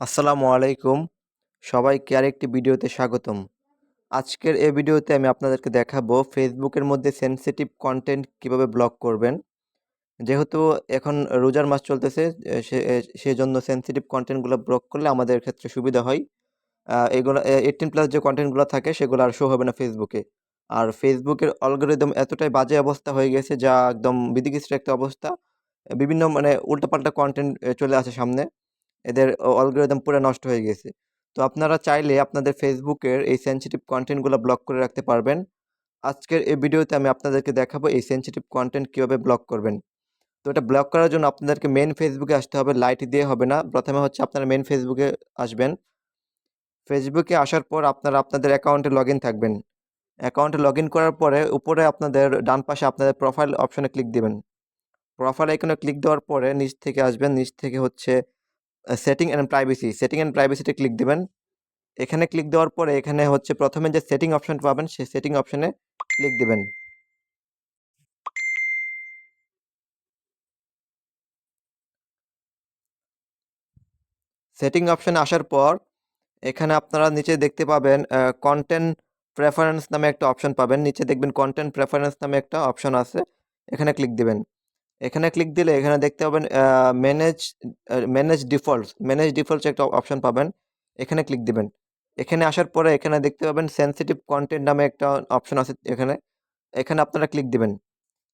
আসসালামু আলাইকুম। সবাইকে আরেকটি ভিডিওতে স্বাগতম। আজকের এই ভিডিওতে আমি আপনাদেরকে দেখাবো ফেসবুকের মধ্যে সেনসিটিভ কন্টেন্ট কীভাবে ব্লক করবেন। যেহেতু এখন রোজার মাস চলতেছে এ, সে এ, সেজন্য সেনসিটিভ কন্টেন্টগুলো ব্লক করলে আমাদের ক্ষেত্রে সুবিধা হয়। এগুলো এইটিন প্লাস যে কন্টেন্টগুলো থাকে সেগুলো আর শো হবে না ফেসবুকে আর ফেসবুকের অলগোরিদম এতটাই বাজে অবস্থা হয়ে গেছে যা একদম বিদিকিস্ট একটা অবস্থা। বিভিন্ন মানে উল্টাপাল্টা কন্টেন্ট চলে আসে সামনে। এদের অ্যালগরিদম পুরো নষ্ট হয়ে গেছে। তো আপনারা চাইলে আপনাদের ফেসবুকের এই সেনসিটিভ কন্টেন্টগুলো ব্লক করে রাখতে পারবেন। আজকের এই ভিডিওতে আমি আপনাদেরকে দেখাবো এই সেনসিটিভ কন্টেন্ট কীভাবে ব্লক করবেন। তো এটা ব্লক করার জন্য আপনাদেরকে মেন ফেসবুকে আসতে হবে লাইট দিয়ে হবে না। প্রথমে হচ্ছে আপনারা মেন ফেসবুকে আসবেন। ফেসবুকে আসার পর আপনারা আপনাদের অ্যাকাউন্টে লগ থাকবেন। অ্যাকাউন্টে লগ করার পরে উপরে আপনাদের ডান পাশে আপনাদের প্রোফাইল অপশনে ক্লিক দেবেন। প্রোফাইল আইকনে ক্লিক দেওয়ার পরে নিচ থেকে আসবেন। নিচ থেকে হচ্ছে setting and privacy setting and প্রাইভেসিতে click দেবেন। এখানে ক্লিক দেওয়ার পরে এখানে হচ্ছে প্রথমে যে সেটিং অপশন পাবেন, সেই সেটিং অপশনে ক্লিক দেবেন। সেটিং অপশনে আসার পর এখানে আপনারা নিচে দেখতে পাবেন কন্টেন্ট প্রেফারেন্স নামে একটা অপশন পাবেন। নিচে দেখবেন কন্টেন্ট প্রেফারেন্স নামে একটা অপশন আছে। এখানে ক্লিক দিবেন। এখানে ক্লিক দিলে এখানে দেখতে পাবেন manage manage defaults manage defaults একটা অপশন পাবেন। এখানে ক্লিক দিবেন। এখানে আসার পরে এখানে দেখতে পাবেন সেনসিটিভ কন্টেন্ট নামে একটা অপশন আছে এখানে। এখানে আপনারা ক্লিক দিবেন।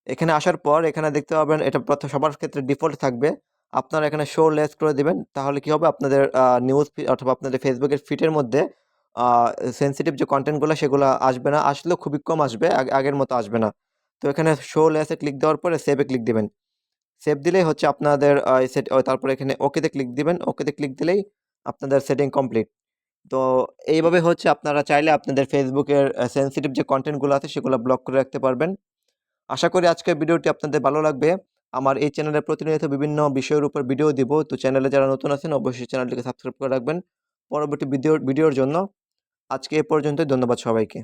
এখানে আসার পর এখানে দেখতে পাবেন এটা প্রথম সবার ক্ষেত্রে ডিফল্ট থাকবে। আপনারা এখানে শো লেস করে দিবেন, তাহলে কি হবে? আপনাদের নিউজ অথবা আপনাদের ফেসবুকের ফিটের মধ্যে সেনসিটিভ যে কন্টেন্টগুলো সেগুলো আসবে না। আসলেও খুবই কম আসবে, আগ- আগের মতো আসবে না। তো এখানে শো লেসে ক্লিক দেওয়ার পরে সেভে ক্লিক দিবেন। সেভ দিলেই হচ্ছে আপনাদের সেট তারপরে এখানে ওকেতে ক্লিক দিবেন। ওকেতে ক্লিক দিলেই আপনাদের সেটিং কমপ্লিট তো এইভাবে হচ্ছে আপনারা চাইলে আপনাদের ফেসবুকের সেনসিটিভ যে কন্টেন্টগুলো আছে সেগুলো ব্লক করে রাখতে পারবেন। আশা করি আজকের ভিডিওটি আপনাদের ভালো লাগবে। আমার এই চ্যানেলে প্রতিনিয়ত বিভিন্ন বিষয়ের উপর ভিডিও দিব। তো চ্যানেলে যারা নতুন আছেন, অবশ্যই চ্যানেলটিকে সাবস্ক্রাইব করে রাখবেন। পরবর্তী ভিডিও, ভিডিওর জন্য আজকে এ পর্যন্তই। ধন্যবাদ সবাইকে।